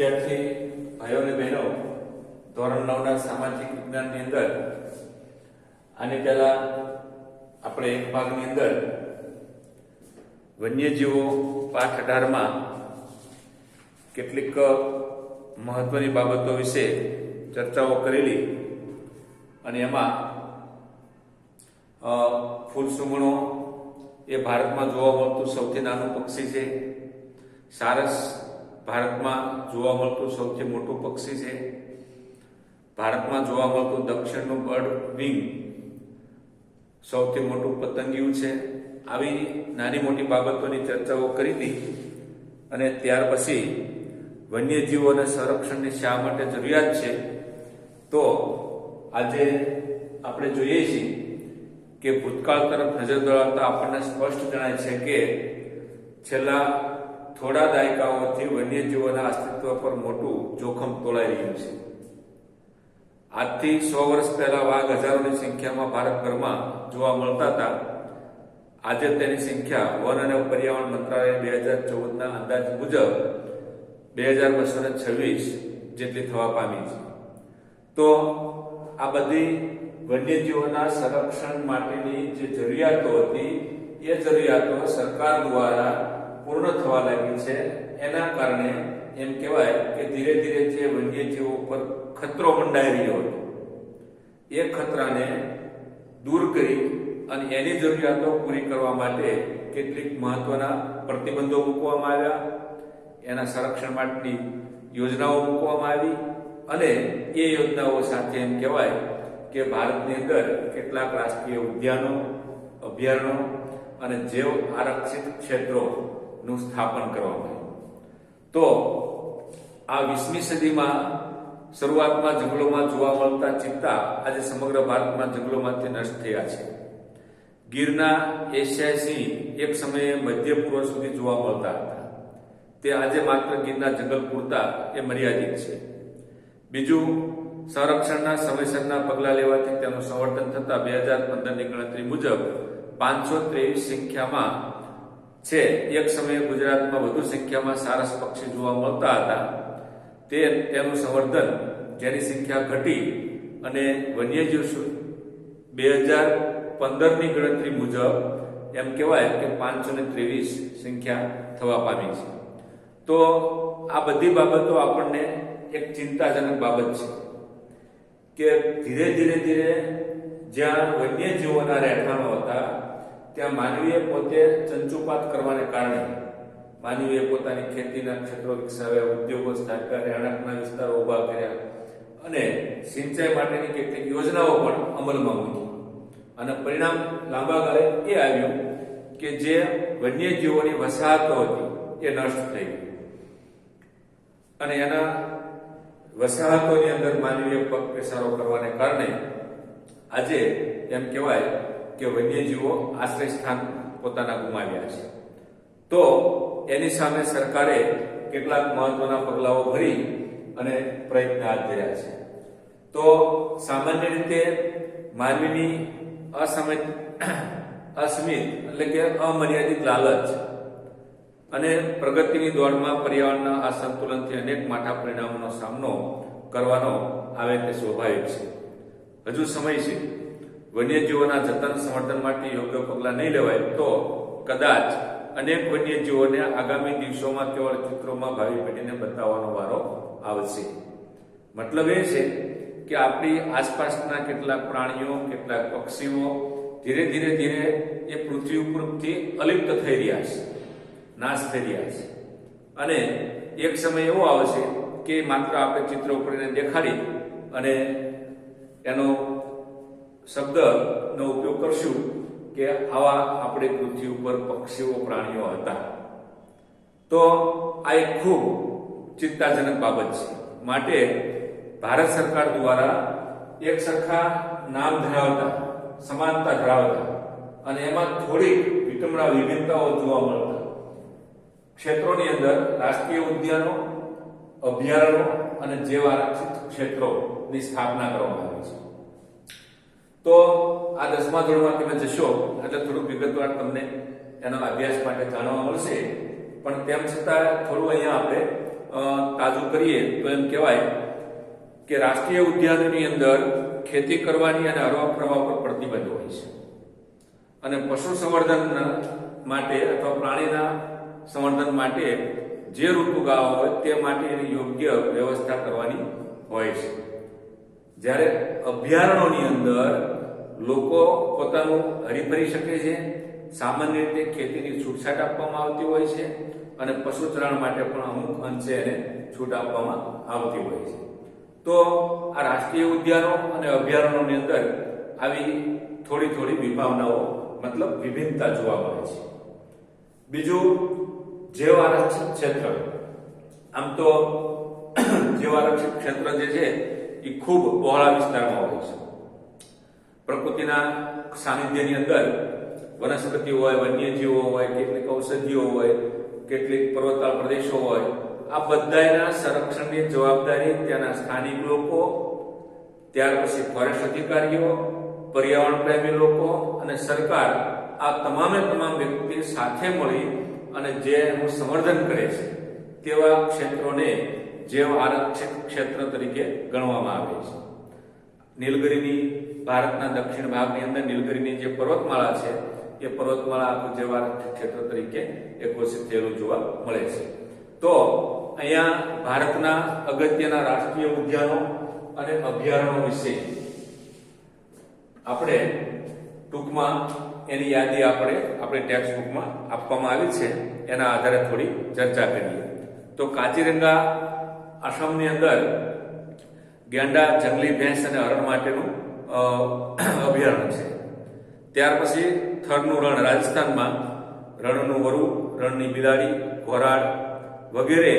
વિદ્યાર્થી, ભાઈઓ અને બહેનો, ધોરણ નવના સામાજિક વિજ્ઞાનની અંદર, આની પહેલા આપણે એક ભાગની અંદર વન્યજીવો પાઠ અઢારમાં કેટલીક મહત્વની બાબતો વિશે ચર્ચાઓ કરેલી અને એમાં ફૂલ સુગણો એ ભારતમાં જોવા મળતું સૌથી નાનું પક્ષી છે. સારસ ભારતમાં જોવા મળતું સૌથી મોટું પક્ષી છે. ભારતમાં જોવા મળતું દક્ષિણનું બર્ડ વિંગ સૌથી મોટું પતંગિયું છે. આવી નાની મોટી બાબતોની ચર્ચાઓ કરી હતી અને ત્યાર પછી વન્યજીવોને સંરક્ષણની શા માટે જરૂરિયાત છે તો આજે આપણે જોઈએ છીએ કે ભૂતકાળ તરફ નજર દોડાવતા આપણને સ્પષ્ટ જણાય છે કે છેલ્લા થોડા દાયકાઓથી વન્યજીવોના અસ્તિત્વ પર મોટું જોખમ તોળાઈ રહ્યું છે. આજથી સો વર્ષ પહેલા વાઘ હજારોની સંખ્યામાં ભારતભરમાં જોવા મળતા હતા. આજે તેની સંખ્યા વન અને પર્યાવરણ મંત્રાલય બે હજાર ચૌદના અંદાજ મુજબ બે હજાર બસો ને છવ્વીસ જેટલી થવા પામી છે. તો આ બધી વન્યજીવોના સંરક્ષણ માટેની જે જરૂરિયાતો હતી, એ જરૂરિયાતો સરકાર દ્વારા પૂર્ણ થવા લાગી છે. એના કારણે એમ કહેવાય કે ધીરે ધીરે જે વન્યજીવો પર ખતરો મંડાઈ રહ્યો હતો, એ ખતરાને દૂર કરી અને એની જરૂરિયાતો પૂરી કરવા માટે કેટલીક મહત્વના પ્રતિબંધો મૂકવામાં આવ્યા. એના સંરક્ષણ માટેની યોજનાઓ મૂકવામાં આવી અને એ યોજનાઓ સાથે એમ કહેવાય કે ભારતની અંદર કેટલાક રાષ્ટ્રીય ઉદ્યાનો, અભયારણ્યો અને જૈવ આરક્ષિત ક્ષેત્રોનું સ્થાપન કરવામાં આવ્યું તો આ વીસમી સદીમાં શરૂઆતમાં જંગલોમાં જોવા મળતા ચિત્તા આજે સમગ્ર ભારતમાં જંગલોમાંથી નષ્ટ થયા છે. ગીરના એશિયાઈ સિંહ એક સમયે મધ્ય પૂર્વ સુધી જોવા મળતા હતા. તે આજે માત્ર ગીરના જંગલ પૂરતા એ મર્યાદિત છે. બીજું, સંરક્ષણના સમયસરના પગલાં લેવાથી તેનું સંવર્ધન થતા બે હજાર પંદરની ગણતરી મુજબ પાંચસો ત્રેવીસ સંખ્યામાં છે. એક સમયે ગુજરાતમાં વધુ સંખ્યામાં સારસ પક્ષી જોવા મળતા હતા. તે તેનું સંવર્ધન, જેની સંખ્યા ઘટી અને વન્યજીવ બે હજાર પંદરની ગણતરી મુજબ એમ કહેવાય કે પાંચસો ને ત્રેવીસ સંખ્યા થવા પામી છે. તો આ બધી બાબતો આપણને એક ચિંતાજનક બાબત છે કે ધીરે ધીરે ધીરે જ્યાં વન્યજીવોના રહેઠાણો હતા ત્યાં માનવીએ પોતે ચંચુપાત કરવાને કારણે માનવીએ પોતાની ખેતીના ક્ષેત્રો વિકસાવ્યા ઉદ્યોગો સ્થાપ્યા રહેણાંકના વિસ્તારો ઊભા કર્યા અને સિંચાઈ માટેની કેટલીક યોજનાઓ પણ અમલમાં મૂકી. અને પરિણામ લાંબા ગાળે એ આવ્યું કે જે વન્યજીવોની વસાહતો હતી, એ નષ્ટ થઈ અને એના વસાહતોની અંદર માનવીય પગ પેસારો કરવાને કારણે આજે એમ કહેવાય કે વન્યજીવો આશ્રય સ્થાન પોતાના ગુમાવ્યા છે. તો એની સામે સરકારે કેટલાક મહત્વના પગલાઓ ભરી અને પ્રયત્ન હાથ ધર્યા છે. તો સામાન્ય રીતે માનવીની અસમિત અસ્મિત એટલે કે અમર્યાદિત લાલચ અને પ્રગતિની દોડમાં પર્યાવરણના અસંતુલનથી અનેક માઠા પરિણામોનો સામનો કરવાનો આવે તે સ્વાભાવિક છે. હજુ સમય છે. વન્યજીવોના જતન સંવર્ધન માટે યોગ્ય પગલાં નહીં લેવાય, તો કદાચ અનેક વન્યજીવોને આગામી દિવસોમાં કેવળ ચિત્રોમાં ભાવિ પેઢીને બતાવવાનો વારો આવશે. મતલબ એ છે કે આપણી આસપાસના કેટલાક પ્રાણીઓ, કેટલાક પક્ષીઓ ધીરે ધીરે ધીરે એ પૃથ્વી ઉપરથી અલિપ્ત થઈ રહ્યા છે, નાશ થઈ રહ્યા છે. અને એક સમય એવો આવશે કે માત્ર આપણે ચિત્રો કરીને દેખાડી અને એનો શબ્દનો ઉપયોગ કરશું કે આવા આપણે પૃથ્વી ઉપર પક્ષીઓ, પ્રાણીઓ હતા. તો આ એક ખૂબ ચિંતાજનક બાબત છે. માટે ભારત સરકાર દ્વારા એક સરખા નામ ધરાવતા, સમાનતા ધરાવતા અને એમાં થોડીક વિટમણા વિભિન્નતાઓ જોવા મળતા. ક્ષેત્રોની અંદર રાષ્ટ્રીય ઉદ્યાનો, અભયારણ્યો અને જેવા ક્ષેત્રોની સ્થાપના કરવામાં આવી છે. તો આ દસમા ધોરણમાં તમે જશો, એટલે થોડુંક વિગતવાર તમને એનો અભ્યાસ માટે જાણવા મળશે. પણ તેમ છતાં થોડું અહીંયા આપણે તાજું કરીએ તો એમ કહેવાય કે રાષ્ટ્રીય ઉદ્યાનની અંદર ખેતી કરવાની અને હરવા ફરવા પર પ્રતિબંધ હોય છે. અને પશુ સંવર્ધન માટે અથવા પ્રાણીના સંવર્ધન માટે જે ઋતુ ગાવા હોય તે માટે એની યોગ્ય વ્યવસ્થા કરવાની હોય છે. જ્યારે અભયારણ્યોની અંદર લોકો પોતાનું હરીફરી શકે છે, સામાન્ય રીતે ખેતીની છૂટછાટ આપવામાં આવતી હોય છે અને પશુચરણ માટે પણ અમુક અંશે એને છૂટ આપવામાં આવતી હોય છે. તો આ રાષ્ટ્રીય ઉદ્યાનો અને અભયારણ્યોની અંદર આવી થોડી થોડી વિભાવનાઓ, મતલબ વિભિન્નતા જોવા મળે છે. બીજું જૈવ આરક્ષિત ક્ષેત્ર. આમ તો જૈવ આરક્ષિત ક્ષેત્ર જે છે એ ખૂબ પહોળા વિસ્તારમાં હોય છે. પ્રકૃતિના સાનિધ્યની અંદર વનસ્પતિ હોય, વન્યજીવો હોય, કેટલીક ઔષધિઓ હોય, કેટલીક પર્વતાળ પ્રદેશો હોય, આ બધાના સંરક્ષણની જવાબદારી ત્યાંના સ્થાનિક લોકો, ત્યાર પછી ફોરેસ્ટ અધિકારીઓ, પર્યાવરણ પ્રેમી લોકો અને સરકાર આ તમામે તમામ વ્યક્તિ સાથે મળી અને જે એનું સંવર્ધન કરે છે તેવા ક્ષેત્રોને જૈવ આરક્ષિત ક્ષેત્ર તરીકે ગણવામાં આવે છે. નીલગિરીની ભારતના દક્ષિણ ભાગની અંદર નીલગિરીની જે પર્વતમાળા છે, એ પર્વતમાળા આખું જૈવ આરક્ષિત ક્ષેત્ર તરીકે એ ઘોષિત થયેલું જોવા મળે છે. તો અહીંયા ભારતના અગત્યના રાષ્ટ્રીય ઉદ્યાનો અને અભયારણ્યો વિશે આપણે ટૂંકમાં એની યાદી આપણે આપણે ટેક્સ્ટ બુકમાં આપવામાં આવી છે. એના આધારે થોડી ચર્ચા કરીએ. તો કાજીરંગા આસામની અંદર ગેંડા, જંગલી ભેંસ અને હરણ માટેનું અભયારણ્ય છે. ત્યાર પછી થરનું રણ રાજસ્થાનમાં, રણનું વરુ, રણની બિલાડી ઘોરાડ વગેરે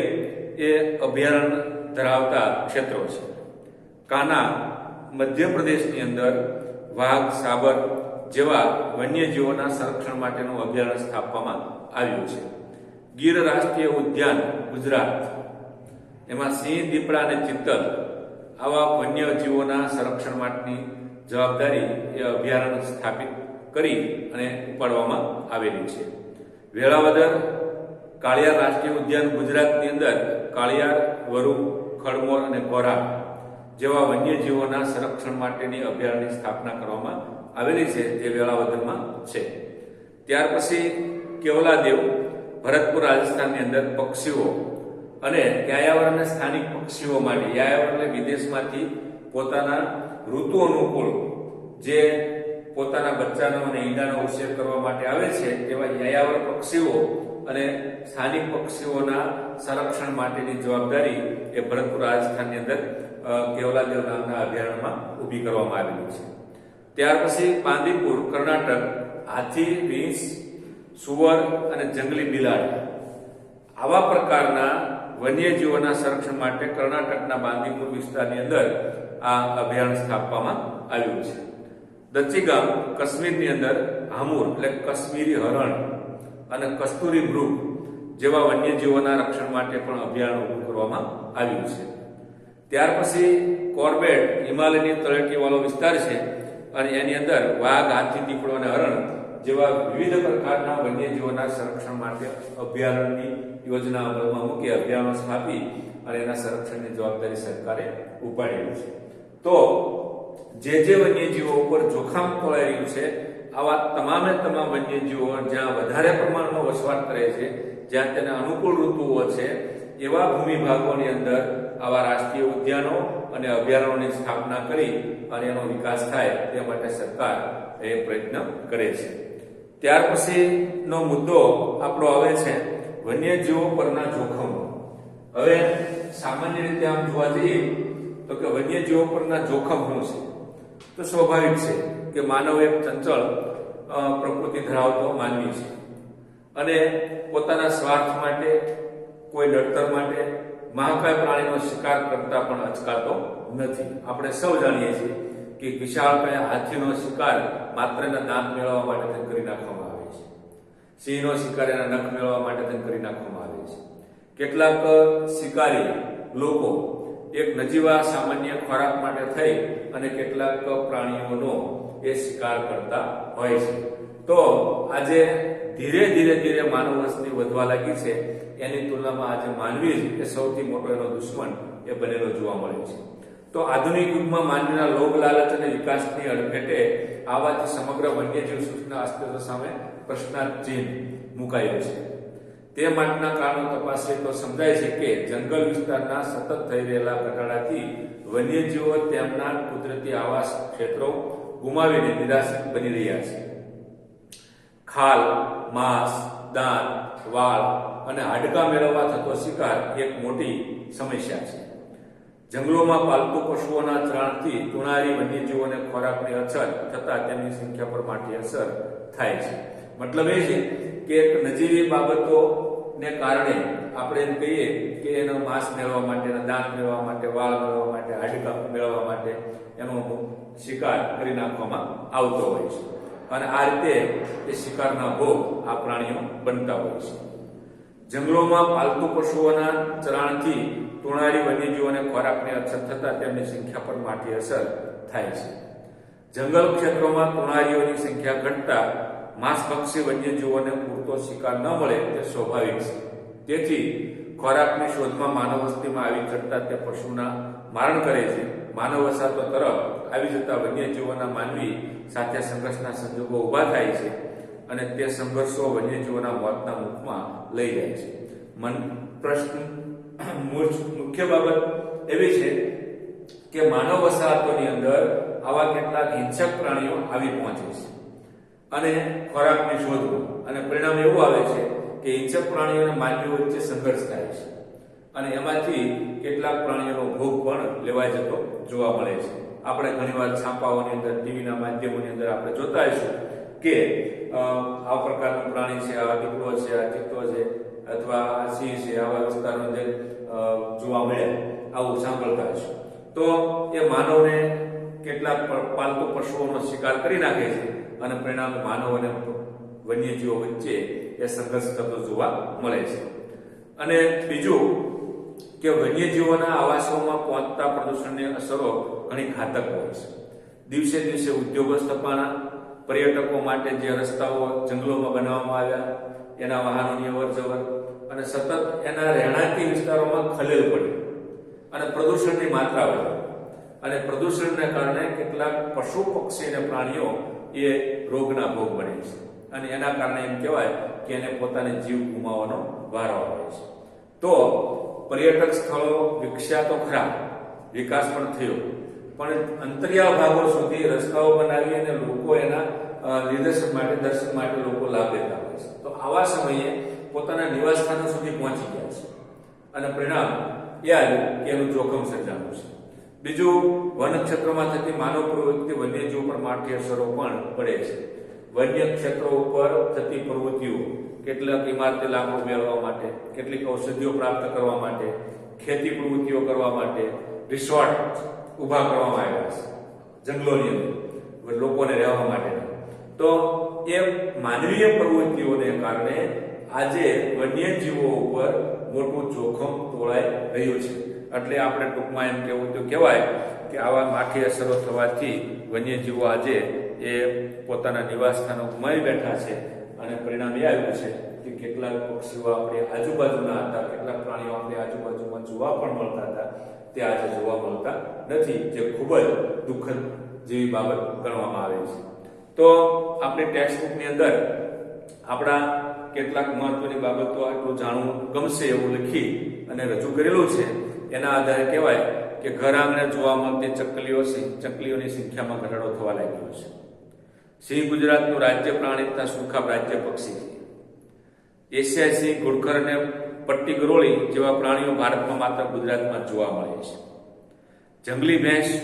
એ અભયારણ્ય ધરાવતા ક્ષેત્રો છે. કાના મધ્યપ્રદેશની અંદર વાઘ, સાબર જેવા વન્યજીવોના સંરક્ષણ માટેનું અભયારણ્ય સ્થાપવામાં આવ્યું છે. ગીર રાષ્ટ્રીય ઉદ્યાન ગુજરાત. એમાં સિંહ, દીપડા અને ચિત્તલ આવા વન્યજીવોના સંરક્ષણ માટેની જવાબદારી એ અભયારણ્ય સ્થાપિત કરી અને ઉપાડવામાં આવેલી છે. વેળાવદર, કાળિયાર રાષ્ટ્રીય ઉદ્યાન ગુજરાતની અંદર કાળિયાર, વરુ, ખડમોર અને ગોરા જેવા વન્યજીવોના સંરક્ષણ માટેની અભયારણ્યની સ્થાપના કરવામાં આવેલી છે તે વેળાવદરમાં છે. ત્યાર પછી કેવલાદેવ, ભરતપુર રાજસ્થાનની અંદર પક્ષીઓ અને યાયાવરને સ્થાનિક પક્ષીઓ માટે યાયાવરને વિદેશમાંથી પોતાના ઋતુ અનુકૂળ જે પોતાના બચ્ચાનો અને ઈંડાનો ઉછેર કરવા માટે આવે છે તેવા યાયાવર પક્ષીઓ અને સ્થાનિક પક્ષીઓના સંરક્ષણ માટેની જવાબદારી એ ભરતપુર રાજસ્થાનની અંદર કેવલાદેવ નામના અભયારણ્યમાં ઊભી કરવામાં આવેલી છે. ત્યાર પછી બાંદીપુર કર્ણાટક, હાથી, રીંછ, સુવર અને જંગલી બિલાડ. આવા પ્રકારના વન્યજીવોના સંરક્ષણ માટે કર્ણાટકના બાંદીપુર વિસ્તારની અંદર આ અભિયાન સ્થાપવામાં આવ્યું છે. દચ્ચીગામ કાશ્મીરની અંદર હામુર એટલે કાશ્મીરી હરણ અને કસ્તુરી મૃગ જેવા વન્યજીવોના રક્ષણ માટે પણ અભિયાન ઊભું કરવામાં આવ્યું છે. ત્યાર પછી કોર્બેટ હિમાલયની તળેટીવાળો વિસ્તાર છે અને એની અંદર વાઘ, હાથી, દીપડો અને હરણ જેવા વિવિધ પ્રકારના વન્યજીવોના સંરક્ષણ માટે અભયારણ્યની યોજના અમલમાં મૂકી અભિયાનો સ્થાપી અને એના સંરક્ષણની જવાબદારી સરકારે ઉપાડેલી છે. તો જે જે વન્યજીવો ઉપર જોખમ તોળાઈ રહ્યું છે, આવા તમામે તમામ વન્યજીવો જ્યાં વધારે પ્રમાણમાં વસવાટ કરે છે, જ્યાં તેને અનુકૂળ ઋતુઓ છે, એવા ભૂમિ ભાગોની અંદર આવા રાષ્ટ્રીય ઉદ્યાનો અને અભયારણ્યોની સ્થાપના કરી અને એનો વિકાસ થાય તે માટે સરકાર એ પ્રયત્ન કરે છે. ત્યાર પછીનો મુદ્દો આપણો આવે છે વન્યજીવો પરના જોખમો. હવે સામાન્ય રીતે આમ જોવા જઈએ તો કે વન્યજીવો પરના જોખમ શું છે? તો સ્વાભાવિક છે કે માનવ એક ચંચળ પ્રકૃતિ ધરાવતો માનવી છે. અને પોતાના સ્વાર્થ માટે, કોઈ નડતર માટે મહાકાય પ્રાણીનો શિકાર કરતા પણ અચકાતો નથી. આપણે સૌ જાણીએ છીએ કે વિશાળકાય હાથીનો શિકાર માત્ર એના દાંત મેળવવા માટે કરી નાખવામાં સિંહનો શિકાર એના નખ મેળવવા માટે તેને કરી નાખવામાં આવે છે. કેટલાક શિકારી લોકો એક નજીવા સામાન્ય ખોરાક માટે થઈ અને કેટલાક પ્રાણીઓનો એ શિકાર કરતા હોય છે. તો આજે ધીરે ધીરે ધીરે માનવ વસ્તી વધવા લાગી છે. એની તુલનામાં આજે માનવી જ એ સૌથી મોટો એનો દુશ્મન એ બનેલો જોવા મળે છે. તો આધુનિક યુગમાં માનવીના લોભ, લાલચ અને વિકાસની અડફેટે આવાથી સમગ્ર વન્યજીવ સૃષ્ટિના અસ્તિત્વ સામે પ્રશ્નાર્થ ચિહ્ન મુકાયો છે. તે માટેના કારણો તપાસીએ તો સમજાય છે કે જંગલ વિસ્તારના સતત થઈ રહેલા ઘટાડાથી વન્યજીવો તેમના કુદરતી આવાસ ક્ષેત્રો ગુમાવીને નિરાશિત બની રહ્યા છે. ખાલ, માંસ દાંત વાળ અને હાડકાં મેળવવા થતો શિકાર એક મોટી સમસ્યા છે. જંગલોમાં પાલતુ પશુઓના ચરણથી તુણારી વન્યજીવોને ખોરાકની અછત થતા તેમની સંખ્યા પર માઠી અસર થાય છે. મતલબ એ છે કે એક નજીવી બાબતોને કારણે આપણે એમ કહીએ કે એનો માંસ મેળવવા માટે, એના દાંત મેળવવા માટે, વાળ મેળવવા માટે, હાડકા મેળવવા માટે એનો શિકાર કરી નાખવામાં આવતો હોય છે. અને આ રીતે એ શિકારના ભોગ આ પ્રાણીઓ બનતા હોય છે. જંગલોમાં પાલતુ પશુઓના ચરાણથી તુણારી વન્યજીવોને ખોરાકની અછત થતા તેમની સંખ્યા પર માઠી અસર થાય છે. જંગલ ક્ષેત્રોમાં તુણારીઓની સંખ્યા ઘટતા માંસભક્ષી વન્યજીવોને પૂરતો શિકાર ન મળે તે સ્વાભાવિક છે. તેથી ખોરાકની શોધમાં માનવ વસ્તીમાં આવી ચડતા તે પશુના મારણ કરે છે. માનવ વસાહતો તરફ આવી જતા વન્યજીવોના માનવી સાથે સંઘર્ષના સંજોગો ઊભા થાય છે અને તે સંઘર્ષો વન્યજીવોના મોતના મુખમાં લઈ જાય છે. મન પ્રશ્ન મુખ્ય બાબત એવી છે કે માનવ વસાહતોની અંદર આવા કેટલાક હિંસક પ્રાણીઓ આવી પહોંચે છે. અને ખોરાકની શોધવો અને પરિણામ એવું આવે છે કે હિંસક પ્રાણીઓ અને માનવીઓ વચ્ચે સંઘર્ષ થાય છે. અને એમાંથી કેટલાક પ્રાણીઓનો ભોગ પણ લેવાઈ જતો જોવા મળે છે. આપણે ઘણીવાર છાપાઓની અંદર, ટીવીના માધ્યમોની અંદર આપણે જોતા હશું કે આ પ્રકારનું પ્રાણી છે, આ દીપડો છે, આ ચિત્તો છે, અથવા આ સિંહ છે, આવા વિસ્તારની અંદર જોવા મળે, આવું સાંભળતા હશું તો એ માનવને કેટલાક પાલતુ પશુઓનો શિકાર કરી નાખે છે. અને પરિણામે માનવ અને વન્યજીવો વચ્ચે એ સંઘર્ષ થતો જોવા મળે છે. અને બીજું કે વન્યજીવોના આવાસોમાં પહોંચતા પ્રદૂષણની અસરો ઘણી ઘાતક હોય છે. દિવસે દિવસે ઉદ્યોગો સ્થપાના પર્યટકો માટે જે રસ્તાઓ જંગલોમાં બનાવવામાં આવ્યા, એના વાહનોની અવર જવર અને સતત એના રહેણાંકી વિસ્તારોમાં ખલેલ પડ્યું અને પ્રદૂષણની માત્રા વધી. અને પ્રદૂષણને કારણે કેટલાક પશુ પક્ષી અને પ્રાણીઓ એ રોગના ભોગ બને છે. અને એના કારણે એમ કહેવાય કે એને પોતાને જીવ ગુમાવવાનો વારો આવે છે. તો પર્યટક સ્થળો વિકસ્યા તો ખરા, વિકાસ પણ થયો. પણ અંતરિયાળ ભાગો સુધી રસ્તાઓ બનાવી અને લોકો એના નિદર્શન માટે, દર્શન માટે લોકો લાભ લેતા હોય છે. તો આવા સમયે પોતાના નિવાસ સ્થાનો સુધી પહોંચી ગયા છે. અને પરિણામ એ આવ્યું કે એનું જોખમ સર્જાનું છે. બીજું વન ક્ષેત્રોમાં થતી માનવ પ્રવૃત્તિ વન્યજીવો પર માઠી અસરો પણ પડે છે. વન્ય ક્ષેત્રો ઉપર થતી પ્રવૃત્તિઓ, કેટલાક ઇમારતી લાકડું મેળવવા માટે, કેટલીક ઔષધિઓ પ્રાપ્ત કરવા માટે, ખેતી પ્રવૃત્તિઓ કરવા માટે રિસોર્ટ ઊભા કરવામાં આવ્યા છે, જંગલોની અંદર, લોકોને રહેવા માટે તો એ માનવીય પ્રવૃત્તિઓને કારણે આજે વન્યજીવો ઉપર મોટું જોખમ તોળાઈ રહ્યું છે. એટલે આપણે ટૂંકમાં એમ કહેવું તો કહેવાય કે આવા માઠી અસરો થવાથી વન્યજીવો આજે એ પોતાના નિવાસ સ્થાનો ગુમાવી બેઠા છે અને પરિણામ એ આવ્યું છે કે કેટલાક પક્ષીઓ આપણે આજુબાજુના હતા, કેટલાક પ્રાણીઓ આપણે આજુબાજુમાં જોવા પણ મળતા હતા, તે આજે જોવા મળતા નથી, જે ખૂબ જ દુઃખદ જેવી બાબત ગણવામાં આવે છે. તો આપણી ટેક્સ્ટબુકની અંદર આપણા કેટલાક મહત્વની બાબતો આટલું જાણવું ગમશે એવું લખી અને રજૂ કરેલું છે. એના આધારે કહેવાય કે ઘર આંગણે જોવા મળતી ચકલીઓ ચકલીઓની સંખ્યામાં ઘટાડો થવા લાગ્યો છે. સિંહ ગુજરાતનું રાજ્ય પ્રાણી તથા સુખાબ રાજ્ય પક્ષી છે. એશિયાઈ સિંહ ઘુડખર અને પટ્ટી ગરોળી જેવા પ્રાણીઓ ભારતમાં માત્ર ગુજરાતમાં જોવા મળે છે. જંગલી ભેંસ,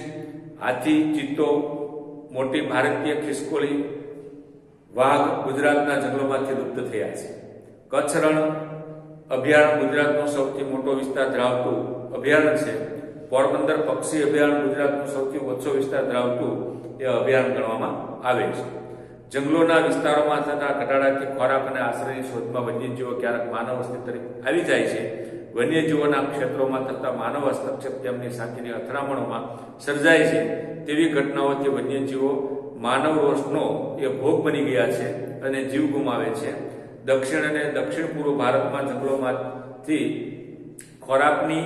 હાથી, ચિત્તો, મોટી ભારતીય ખિસકોલી, વાઘ ગુજરાતના જંગલોમાંથી લુપ્ત થયા છે. કચ્છ રણ અભયારણ્ય ગુજરાતનો સૌથી મોટો વિસ્તાર ધરાવતું અભયારણ્ય છે. પોરબંદર પક્ષી અભયારણ્ય ગુજરાતનું સૌથી ઓછો વિસ્તાર ધરાવતું એ અભયારણ્ય ગણવામાં આવે છે. જંગલોના વિસ્તારોમાં થતા ઘટાડાથી ખોરાક અને આશ્રયની શોધમાં વન્યજીવો ક્યારેક માનવ વસ્તી તરીકે આવી જાય છે. વન્યજીવોના ક્ષેત્રોમાં થતા માનવ હસ્તક્ષેપ તેમની સાથેની અથડામણોમાં સર્જાય છે. તેવી ઘટનાઓથી વન્યજીવો માનવ રોષનો એ ભોગ બની ગયા છે અને જીવ ગુમાવે છે. દક્ષિણ અને દક્ષિણ પૂર્વ ભારતમાં જંગલોમાંથી ખોરાકની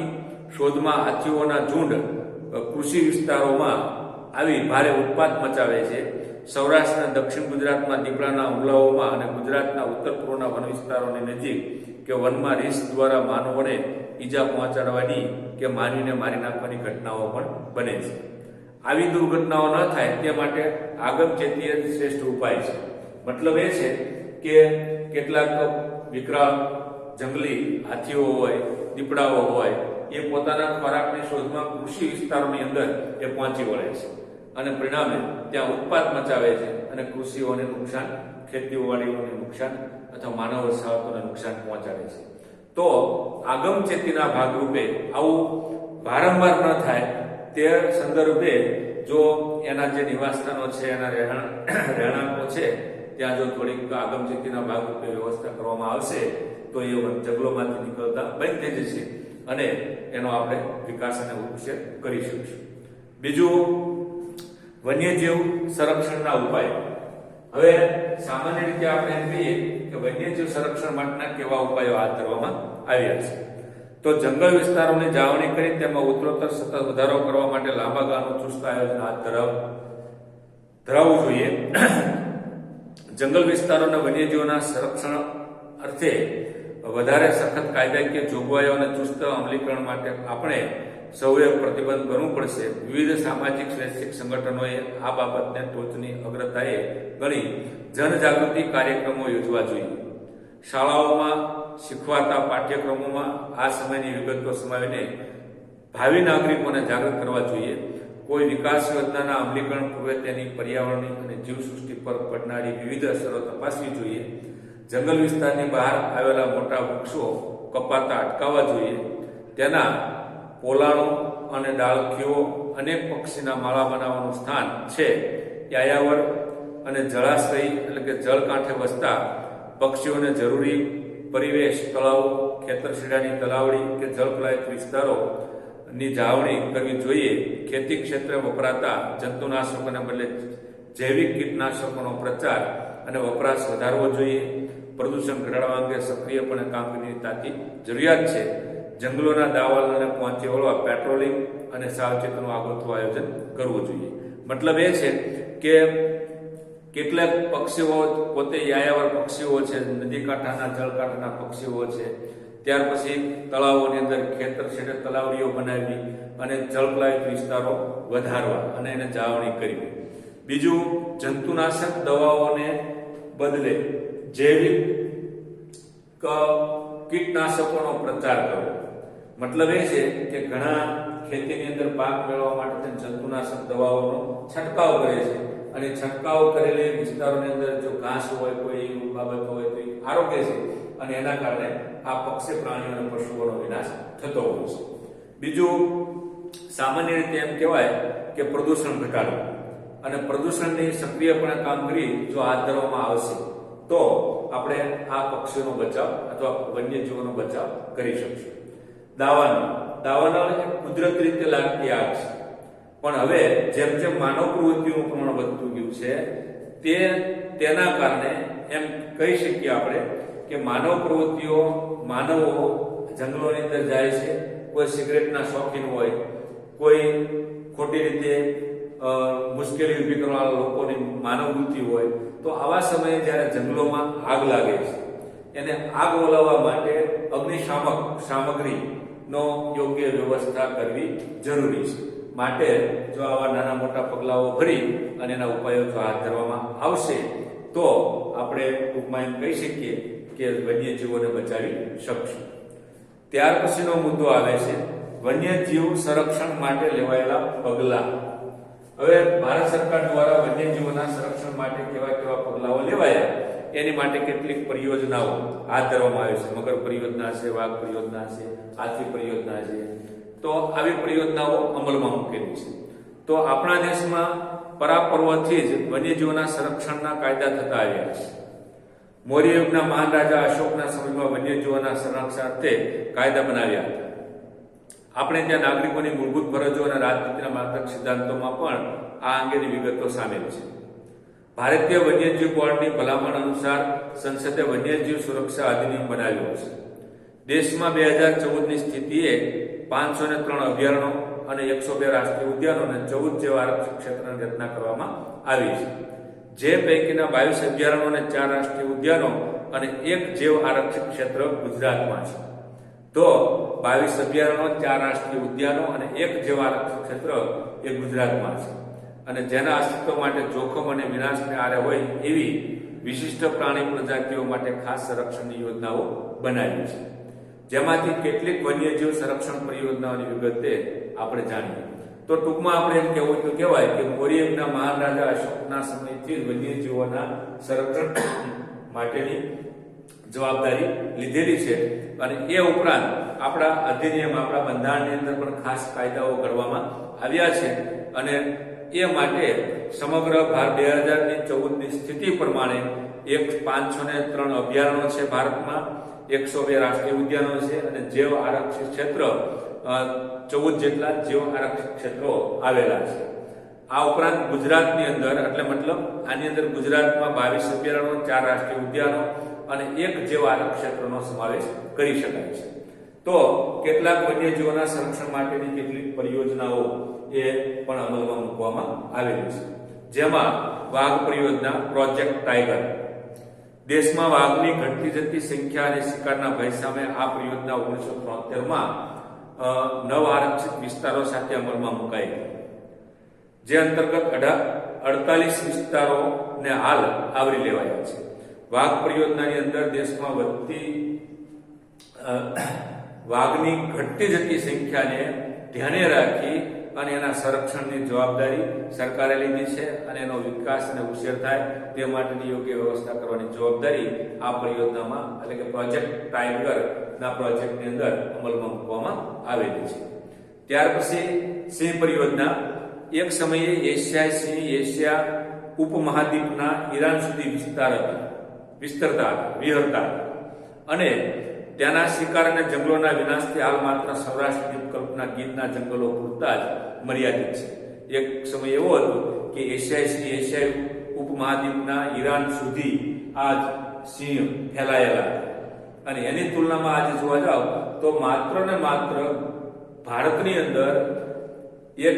શોધમાં હાથીઓના ઝુંડ કૃષિ વિસ્તારોમાં આવી ભારે ઉત્પાદ મચાવે છે. સૌરાષ્ટ્રના દક્ષિણ ગુજરાતમાં દીપડાના હુમલાઓમાં અને ગુજરાતના ઉત્તર પૂર્વના વન વિસ્તારોની નજીક કે વનમાં રીસ દ્વારા માનવોને ઈજા પહોંચાડવાની કે માનવીને મારી નાખવાની ઘટનાઓ પણ બને છે. આવી દુર્ઘટનાઓ ન થાય તે માટે આગમચેતી એ શ્રેષ્ઠ ઉપાય છે. મતલબ એ છે કે કેટલાક વિકરાળ જંગલી હાથીઓ હોય, દીપડાઓ હોય એ પોતાના ખોરાકની શોધમાં કૃષિ વિસ્તારોની અંદર એ પહોંચી વળે છે. અને પરિણામે ત્યાં ઉત્પાદ મચાવે છે અને કૃષિઓને નુકસાન, ખેતીવાડીઓને નુકસાન અથવા માનવ વસાહતોને નુકસાન પહોંચાડે છે. તો આગમચેતીના ભાગરૂપે આવું વારંવાર ન થાય તે સંદર્ભે જો એના જે નિવાસસ્થાનો છે, એના રહેણા રહેણાંકો છે, ત્યાં જો થોડીક આગમચેતીના ભાગરૂપે વ્યવસ્થા કરવામાં આવશે, તો એ જંગલોમાંથી નીકળતા બંધ થઈ જશે. અને એનો આપણે વિકાસ અને ઉછેર કરી શકીશું બીજું વન્યજીવ સંરક્ષણના ઉપાય. હવે સામાન્ય રીતે આપણે એમ કહીએ કે વન્યજીવ સંરક્ષણ માટેના કેવા ઉપાયો હાથ ધરવામાં આવ્યા છે. તો જંગલ વિસ્તારોની જાળવણી કરી તેમાં ઉત્તરોત્તર સતત વધારો કરવા માટે લાંબા ગાળાનું ચુસ્ત આયોજન હાથ ધરાવ ધરાવવું જોઈએ. જંગલ વિસ્તારોના વન્યજીવોના સંરક્ષણ અર્થે વધારે સખત કાયદાકીય જોગવાઈઓ અને ચુસ્ત અમલીકરણ માટે આપણે સૌએ પ્રતિબંધ કરવું પડશે. વિવિધ સામાજિક શૈક્ષિક સંગઠનોએ આ બાબતને ટોચની અગ્રતાએ ગણી જનજાગૃતિ કાર્યક્રમો યોજવા જોઈએ. શાળાઓમાં શીખવાતા પાઠ્યક્રમોમાં આ સમયની વિગતો સમાવીને ભાવિ નાગરિકોને જાગૃત કરવા જોઈએ. કોઈ વિકાસ યોજનાના અમલીકરણ પૂર્વે તેની પર્યાવરણની અને જીવસૃષ્ટિ પર પડનારી વિવિધ અસરો તપાસવી જોઈએ. જંગલ વિસ્તારની બહાર આવેલા મોટા વૃક્ષો કપાતા અટકાવવા જોઈએ. તેના પોલાણો અને ડાળખીઓ અનેક પક્ષીના માળા બનાવવાનું સ્થાન છે. યાયાવર અને જળાશય એટલે કે જળકાંઠે વસતા પક્ષીઓને જરૂરી પરિવેશ, તળાવો ખેતરશીડાની તલાવડી કે જળપ્લાયિત વિસ્તારો ની જાળવણી કરવી જોઈએ. ખેતી ક્ષેત્રે વપરાતા જંતુનાશકોને બદલે જૈવિક કીટનાશકોનો પ્રચાર અને વપરાશ વધારવો જોઈએ. પ્રદૂષણ ઘટાડવા અંગે સક્રિયપણે કામગીરીની તાતી જરૂરિયાત છે. જંગલોના દાવાલોને પહોંચી વળવા પેટ્રોલિંગ અને સાવચેતીનું આગોતરું આયોજન કરવું જોઈએ. મતલબ એ છે કે કેટલાક પક્ષીઓ પોતે યાયાવર પક્ષીઓ છે નદી કાંઠાના જળ કાંઠાના પક્ષીઓ છે. ત્યાર પછી તળાવોની અંદર ખેતર છેડે તલાવડીઓ બનાવી અને જળપ્લાયિત વિસ્તારો વધારવા અને એને જાળવણી કરવી. બીજું, જંતુનાશક દવાઓને બદલે જૈવિક કીટનાશકોનો પ્રચાર કરવો. મતલબ એ છે કે ઘણા ખેતીની અંદર પાક મેળવવા માટે જંતુનાશક દવાઓનો છંટકાવ કરે છે. અને છંટકાવ કરેલી વિસ્તારોની અંદર જો ઘાસ હોય, કોઈ બાબત હોય તો એ આરોગ્ય છે. અને એના કારણે આ પક્ષી પ્રાણીઓ અને પશુઓનો વિનાશ થતો હોય છે. બીજું, સામાન્ય રીતે એમ કહેવાય કે પ્રદૂષણ ઘટાડવું. અને પ્રદૂષણની સક્રિયપણે કામગીરી જો હાથ ધરવામાં આવશે તો આપણે આ પક્ષીઓનો બચાવ અથવા વન્યજીવોનો બચાવ કરી શકીશું. દાવાનો દાવાનો એ કુદરતી રીતે લાગતી આગ છે. પણ હવે જેમ જેમ માનવ પ્રવૃત્તિનું પ્રમાણ વધતું ગયું છે, તે તેના કારણે એમ કહી શકીએ આપણે કે માનવ પ્રવૃત્તિઓ માનવો જંગલોની અંદર જાય છે, કોઈ સિગરેટના શોખીન હોય, કોઈ ખોટી રીતે મુશ્કેલી ઊભી કરવાના લોકોની માનવ વૃત્તિ હોય તો આવા સમયે જ્યારે જંગલોમાં આગ લાગે છે, એને આગ ઓલાવવા માટે અગ્નિશામક સામગ્રીનો યોગ્ય વ્યવસ્થા કરવી જરૂરી છે. માટે જો આવા નાના મોટા પગલાઓ ભરી અને એના ઉપાયો જો હાથ ધરવામાં આવશે, તો આપણે ટૂંકમાં એમ કહી શકીએ કે વન્યજીવોને બચાવી શકશું. ત્યાર પછીનો મુદ્દો આવે છે, વન્યજીવ સંરક્ષણ માટે લેવાયેલા પગલાં. હવે ભારત સરકાર દ્વારા વન્યજીવોના સંરક્ષણ માટે કેવા કેવા પગલાઓ લેવાયા? એની માટે કેટલીક પરિયોજનાઓ હાથ ધરવામાં આવી છે. મગર પરિયોજના છે, વાઘ પરિયોજના છે હાથી પરિયોજના છે. તો આવી પરિયોજનાઓ અમલમાં મૂકેલી છે. તો આપણા દેશમાં પરાપર્વથી જ વન્યજીવોના સંરક્ષણના કાયદા થતા આવ્યા છે. મૌર્ય યુગના મહાન રાજા અશોકના સમયમાં વન્યજીવોના સંરક્ષણ અર્થે કાયદા બનાવ્યા હતા. આપણે ત્યાં નાગરિકોની મૂળભૂત ફરજો અને રાજનીતિના માર્ગદર્શક સિદ્ધાંતોમાં પણ આ અંગેની વિગતો સામેલ છે. ભારતીય વન્યજીવ બોર્ડની ભલામણ અનુસાર સંસદે વન્યજીવ સુરક્ષા અધિનિયમ બનાવ્યો છે. દેશમાં બે હજાર ચૌદની સ્થિતિએ પાંચસો ને ત્રણ અભયારણ્યો અને એકસો બે રાષ્ટ્રીય ઉદ્યાનો અને ચૌદ જેવા આરક્ષિત ક્ષેત્રની રચના કરવામાં આવી છે. જે પૈકીના બાવીસ અભયારણ્યો અને ચાર રાષ્ટ્રીય ઉદ્યાનો અને એક જેવ આરક્ષિત ક્ષેત્ર ગુજરાતમાં છે. તો બાવીસ અભયારણ્યો ચાર રાષ્ટ્રીય ઉદ્યાનો અને એક જેવા ક્ષેત્ર એ ગુજરાતમાં છે. અને જેના અસ્તિત્વ માટે જોખમ અને વિનાશને આરે હોય એવી વિશિષ્ટ પ્રાણી પ્રજાતિઓ માટે ખાસ સંરક્ષણની યોજનાઓ બનાવી છે. જેમાંથી કેટલીક વન્યજીવ સંરક્ષણ પરિયોજનાઓની વિગતે આપણે જાણીએ. તો ટૂંકમાં આપણે એમ કહેવું તો કહેવાય કે મૌર્યના મહાન રાજા અશોકના સમયથી વન્યજીવોના સંરક્ષણ માટેની જવાબદારી લીધેલી છે. અને એ ઉપરાંત આપણા અધિનિયમ, આપણા બંધારણની અંદર પણ ખાસ કાયદાઓ કરવામાં આવ્યા છે. અને એ માટે સમગ્ર ભારત બે હજારની ચૌદની સ્થિતિ પ્રમાણે એક પાંચસો ને ત્રણ અભયારણ્યો છે ભારતમાં એકસો બે રાષ્ટ્રીય ઉદ્યાનો છે, અને જેવ આરક્ષિત ક્ષેત્ર ચૌદ જેટલા જેવ આરક્ષિત ક્ષેત્રો આવેલા છે. આ ઉપરાંત ગુજરાતની અંદર, એટલે મતલબ આની અંદર ગુજરાતમાં બાવીસ અભયારણ્યો, ચાર રાષ્ટ્રીય ઉદ્યાનો અને એક જેવા આરક્ષિત સમાવેશ કરી શકાય છે. તો કેટલાક વન્યજીવોના સંરક્ષણ માટેની કેટલીક પરિયોજનાઓ એ પણ અમલમાં મૂકવામાં આવેલી છે. જેમાં વાઘ પરિયોજના પ્રોજેક્ટ ટાઈગર દેશમાં વાઘની ઘટતી જતી સંખ્યા અને શિકારના ભય સામે આ પરિયોજના ઓગણીસો ત્રોતેરમાં નવ આરક્ષિત વિસ્તારો સાથે અમલમાં મુકાઈ જે અંતર્ગત અઢાર અડતાલીસ વિસ્તારોને હાલ આવરી લેવાયા છે. વાઘ પરિયોજનાની અંદર દેશમાં વધતી વાઘની ઘટતી જતી સંખ્યાને ધ્યાને રાખી અને એના સંરક્ષણની જવાબદારી સરકારે લીધી છે અને એનો વિકાસ અને ઉછેર થાય તે માટેની યોગ્ય વ્યવસ્થા કરવાની જવાબદારી આ પરિયોજનામાં એટલે કે પ્રોજેક્ટ ટાઈગર ના પ્રોજેક્ટની અંદર અમલમાં મૂકવામાં આવેલી છે. ત્યાર પછી સિંહ પરિયોજના. એક સમયે એશિયાઈ સિંહ, એશિયા ઉપમહાદ્વીપના ઈરાન સુધી વિસ્તાર હતા. વિસ્તરતા વિહરતા અને ત્યાંના શિકાર અને જંગલોના વિનાશથી હાલ માત્ર સૌરાષ્ટ્ર દ્વીપકલ્પના ગીરના જંગલો પૂરતા જ મર્યાદિત છે. એક સમય એવો હતો કે એશિયાઈ સિંહ એશિયાઈ ઉપમહાદ્વીપના ઈરાન સુધી આજ સિંહ ફેલાયેલા. અને એની તુલનામાં આજે જોવા જાવ તો માત્ર ને માત્ર ભારતની અંદર એક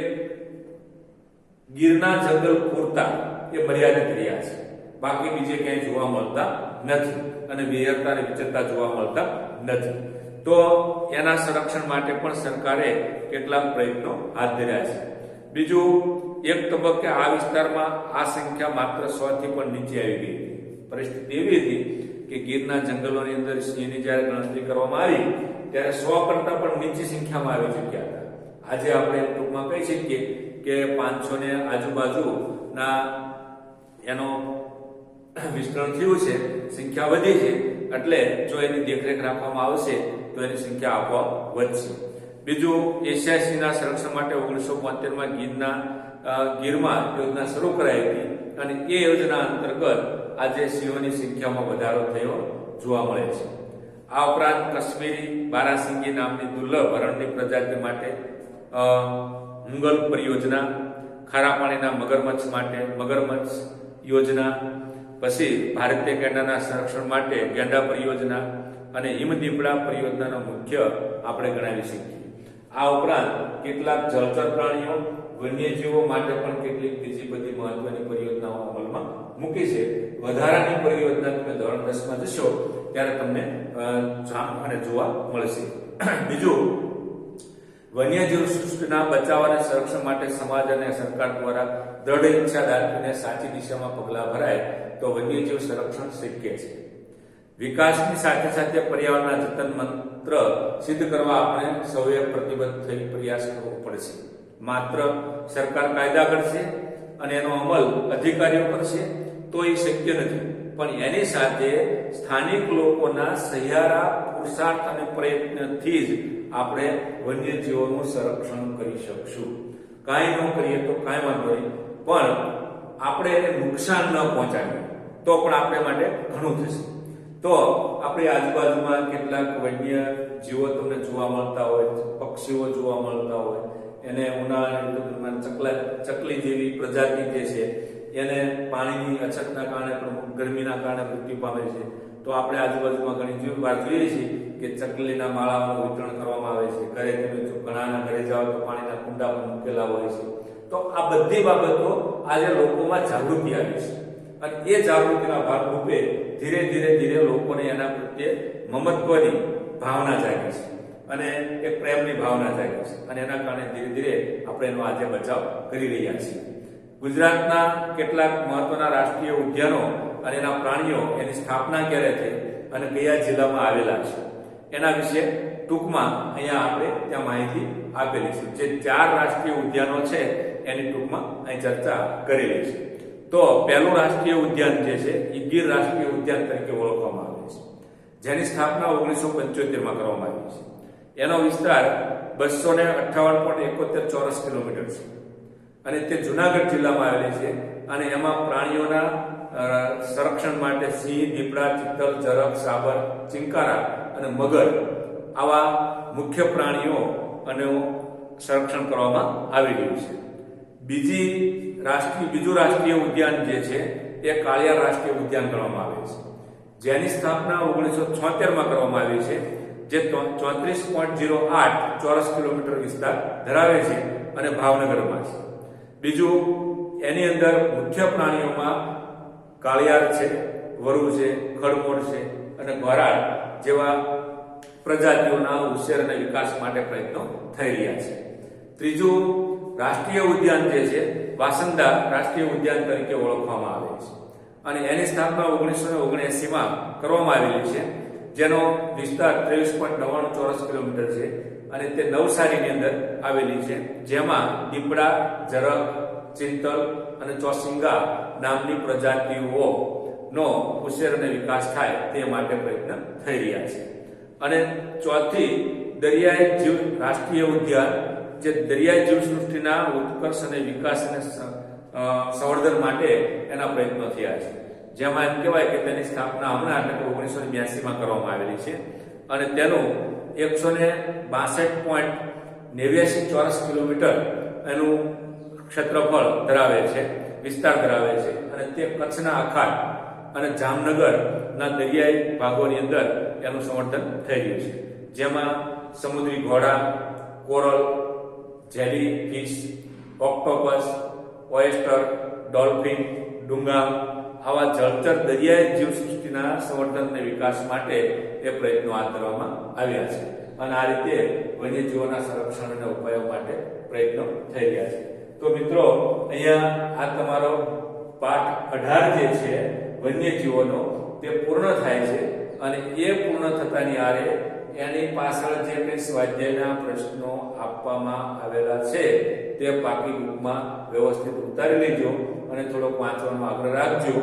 ગીરના જંગલ પૂરતા એ મર્યાદિત રહ્યા છે. બાકી બીજે ક્યાંય જોવા મળતા નથી અને વિહરતા અને વિચરતા જોવા મળતા નથી. તો એના સંરક્ષણ માટે પણ સરકારે કેટલાક પ્રયત્નો હાથ ધર્યા છે. બીજું, એક તબક્કે આ વિસ્તારમાં આ સંખ્યા માત્ર સો થી પણ નીચે આવી ગઈ. હતી પરિસ્થિતિ એવી હતી કે ગીરના જંગલોની અંદર સિંહની જ્યારે ગણતરી કરવામાં આવી, ત્યારે સો કરતા પણ નીચી સંખ્યામાં આવી ચૂક્યા હતા. આજે આપણે ટૂંકમાં કહી શકીએ કે પાંચસો ને આજુબાજુના એનો વિસ્તરણ થયું છે, સંખ્યા વધી છે, એટલે જો એની દેખરેખ રાખવામાં આવશે, તો એની સંખ્યા આપોઆપ વધશે. બીજું, એશિયાસીના સંરક્ષણ માટે ઓગણીસો બોતેરમાં ગીરના ગીરમાં યોજના શરૂ કરાઈ હતી અને એ યોજના અંતર્ગત આજે સિંહોની સંખ્યામાં વધારો થયો જોવા મળે છે. આ ઉપરાંત કશ્મીરી બારાસિંગી નામની દુર્લભ હરણની પ્રજાતિ માટે મુંગલ પરિયોજના ખારા પાણીના મગરમચ્છ માટે, મગરમચ્છ યોજના પછી ભારતીય ગેંડાના સંરક્ષણ માટે ગેંડા પરિયોજના અને હિમદીપડા પરિયોજનાનો મુખ્ય આપણે ગણાવી શકીએ. આ ઉપરાંત કેટલાક જળચર પ્રાણીઓ, વન્યજીવો માટે પણ કેટલીક બીજી બધી મહત્વની પરિયોજનાઓ અમલમાં મૂકી છે. વધારાની પરિયોજના તમે ધોરણ દસમાં જશો, ત્યારે તમને જાણ જોવા મળશે. બીજું વન્યજીવ સૃષ્ટિના બચાવ અને સંરક્ષણ માટે સમાજ અને સરકાર દ્વારા દ્રઢ ઈચ્છા દાખવીને સાચી દિશામાં પગલાં ભરાય તો વન્યજીવ સંરક્ષણ શક્ય છે. વિકાસની સાથે સાથે પર્યાવરણના જતન મંત્ર સિદ્ધ કરવા આપણે સૌએ પ્રતિબદ્ધ થઈ પ્રયાસ કરવો પડશે. માત્ર સરકાર કાયદા કરશે અને એનો અમલ અધિકારીઓ કરશે તો એ શક્ય નથી. પણ એની સાથે સ્થાનિક લોકોના સહિયારા પુરુષાર્થ અને પ્રયત્નથી જ આપણે વન્યજીવોનું સંરક્ષણ કરી શકશું. કાંઈ ન કરીએ તો કાંઈ વાંધો નહીં, પણ આપણે એને નુકસાન ન પહોંચાડીએ, તો પણ આપણે માટે ઘણું થશે. તો આપણી આજુબાજુમાં કેટલાક વન્ય જીવો તમને જોવા મળતા હોય, પક્ષીઓ જોવા મળતા હોય, એને ઉનાળાની દરમિયાન ચકલા, ચકલી જેવી પ્રજાતિ જે છે, એને પાણીની અછતના કારણે પણ ગરમીના કારણે મૃત્યુ પામે છે. તો આપણે આજુબાજુમાં ઘણી જોઈ વાર જોઈએ છીએ કે ચકલીના માળાઓનું વિતરણ કરવામાં આવે છે. ઘરે તમે ઘણાના ઘરે જાઓ તો પાણીના કુંડા પણ મૂકેલા હોય છે. તો આ બધી બાબતો આજે લોકોમાં જાગૃતિ આવી છે. અને એ જાગૃતિના ભાગરૂપે ધીરે ધીરે ધીરે લોકોને એના પ્રત્યે મમત્વની ભાવના જાગે છે. અને એક પ્રેમની ભાવના જાગે છે. અને એના કારણે ધીરે ધીરે આપણે એનો આજે બચાવ કરી રહ્યા છીએ. ગુજરાતના કેટલાક મહત્વના રાષ્ટ્રીય ઉદ્યાનો અને એના પ્રાણીઓ એની સ્થાપના ક્યારે થઈ અને કયા જિલ્લામાં આવેલા છે. એના વિશે ટૂંકમાં અહીંયા આપણે ત્યાં માહિતી આપેલી છે. જે ચાર રાષ્ટ્રીય ઉદ્યાનો છે, એની ટૂંકમાં અહીં ચર્ચા કરેલી છે. તો પહેલું રાષ્ટ્રીય ઉદ્યાન જે છે, એ ગીર રાષ્ટ્રીય ઉદ્યાન તરીકે ઓળખવામાં આવે છે. જેની સ્થાપના ઓગણીસો પંચોતેરમાં કરવામાં આવી છે. એનો વિસ્તાર બસો ને અઠ્ઠાવન પોઈન્ટ એકોતેર ચોરસ કિલોમીટર છે. અને તે જુનાગઢ જિલ્લામાં આવેલી છે અને એમાં પ્રાણીઓના સંરક્ષણ માટે સિંહ, દીપડા ચિત્તલ ઝરખ સાબર, ચિંકારા અને મગર આવા મુખ્ય પ્રાણીઓ અને સંરક્ષણ કરવામાં આવી રહ્યું છે. બીજી રાષ્ટ્રીય, બીજું રાષ્ટ્રીય ઉદ્યાન જે છે, એ કાળિયાર રાષ્ટ્રીય ઉદ્યાન ગણવામાં આવે છે. જેની સ્થાપના ઓગણીસો છોતેરમાં કરવામાં આવી છે, જે ચોત્રીસ પોઈન્ટ જીરો આઠ ચોરસ કિલોમીટર વિસ્તાર ધરાવે છે અને ભાવનગરમાં છે. બીજું, એની અંદર મુખ્ય પ્રાણીઓમાં કાળિયાર છે વરુ છે ખડમોડ છે અને ગોરાળ જેવા પ્રજાતિઓના ઉછેર અને વિકાસ માટે પ્રયત્નો થઈ રહ્યા છે. ત્રીજું, રાષ્ટ્રીય ઉદ્યાન જે છે, વાસંદા રાષ્ટ્રીય ઉદ્યાન તરીકે ઓળખવામાં આવે છે. અને એની સ્થાપના ઓગણીસો ને ઓગણએસીમાં કરવામાં આવેલી છે, જેનો વિસ્તાર ત્રેવીસ પોઈન્ટ નવ્વાણું ચોરસ કિલોમીટર છે અને તે નવસારીની અંદર આવેલી છે, જેમાં દીપડા જરક ચિંતલ અને ચોસિંગા નામની પ્રજાતિઓ નો ઉછેર અને વિકાસ થાય તે માટે પ્રયત્ન થઈ રહ્યા છે. અને ચોથી, દરિયાઈ જીવ, રાષ્ટ્રીય ઉદ્યાન, જે દરિયાઈ જીવસૃષ્ટિના ઉત્કર્ષ અને વિકાસ અને સંવર્ધન માટે એના પ્રયત્નો થયા છે. જેમાં એમ કહેવાય કે તેની સ્થાપના હમણાં એટલે કે ઓગણીસો બ્યાસીમાં કરવામાં આવેલી છે. અને તેનું એકસો ને બાસઠ પોઈન્ટ નેવ્યાસી ચોરસ કિલોમીટર એનું ક્ષેત્રફળ ધરાવે છે. વિસ્તાર ધરાવે છે. અને તે કચ્છના અખાત અને જામનગરના દરિયાઈ ભાગોની અંદર એનું સંવર્ધન થઈ રહ્યું છે. જેમાં સમુદ્રી ઘોડા, coral, jelly, fish, octopus oyster dolphin, ડુંગા આવા જળચર દરિયાઈ જીવસૃષ્ટિના સંવર્ધન અને વિકાસ માટે એ પ્રયત્નો હાથ ધરવામાં આવ્યા છે. અને આ રીતે વન્યજીવોના સંરક્ષણ અને ઉપાયો માટે પ્રયત્નો થઈ રહ્યા છે. તો મિત્રો, અહીંયા આ તમારો પાઠ અઢાર જે છે, વન્યજીવોનો, તે પૂર્ણ થાય છે અને એ પૂર્ણ થતાની આરે એની પાછળ જે કંઈ સ્વાધ્યાયના પ્રશ્નો આપવામાં આવેલા છે, તે પાકી બુકમાં વ્યવસ્થિત ઉતારી લેજો અને થોડોક વાંચવાનો આગ્રહ રાખજો.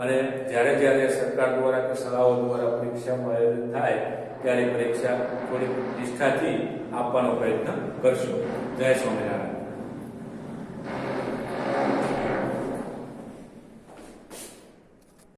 અને જ્યારે જ્યારે સરકાર દ્વારા કે શાળાઓ દ્વારા પરીક્ષામાં આયોજન થાય, ત્યારે પરીક્ષા થોડી નિષ્ઠાથી આપવાનો પ્રયત્ન કરશો. જય સ્વામિનારાયણ.